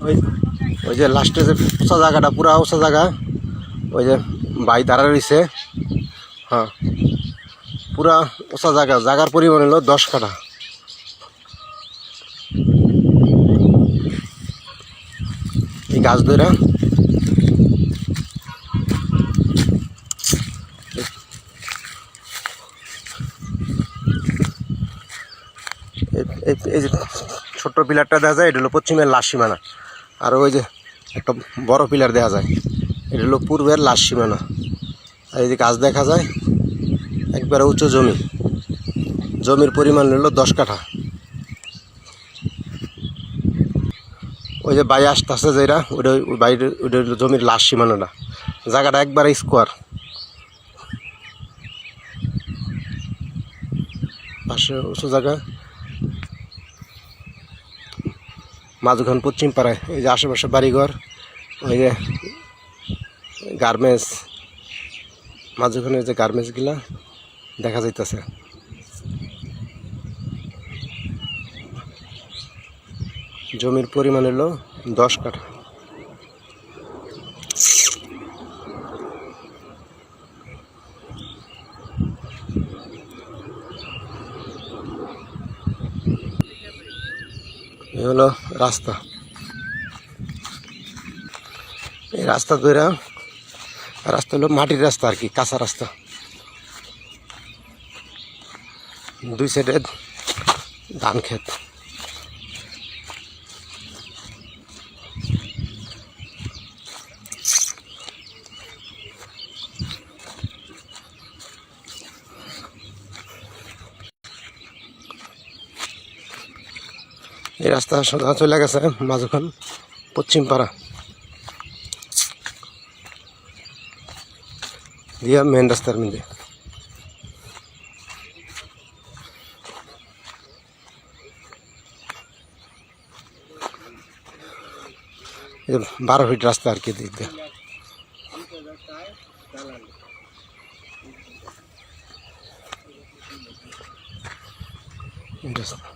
ওই যে লাস্টে যে উঁচা জায়গাটা, পুরা উঁচা জায়গা, ওই যে বাই দাঁড়া রয়েছে। হ্যাঁ পুরা উঁচা জায়গা, জায়গার পরিমাণ হলো দশ কাঠা। এই গাছ ধরে। এই- যে ছোট্ট পিলারটা দেখা যায়, এটা হলো পশ্চিমের লাশ সীমানা আর ওই যে একটা বড় পিলার দেখা যায়। এটা হলো পূর্বের লাশ সীমানা। আর এই যে গাছ দেখা যায়, একবারে উঁচু জমি। জমির পরিমাণ হলো দশ কাঠা। ওই যে বাই আসতেছে যেটা ওইটা ওই বাইরে ওইটা জমির লাশ সীমানাটা। জায়গাটা একবারে স্কোয়ার। পাশে উঁচু জায়গা। মাঝখান পশ্চিম পাড়ায়, এই যে আশেপাশে বাড়িঘর, ওই যে গার্মেন্টস মাঝখানে যে গার্মেন্টসগুলা দেখা যাইতেছে। জমির পরিমাণ হলো দশ কাঠা। এই হলো রাস্তা। এই রাস্তা ধরে রাস্তা হলো মাটির রাস্তা আর কি, কাঁচা রাস্তা। দুই সাইডে ধান ক্ষেত। এই রাস্তা সোজা চলে গেছে মাঝখান পশ্চিম পাড়া দিয়া মেন রাস্তার মধ্যে। বারো ফিট রাস্তা আর কি দিক দিয়ে। রাস্তা।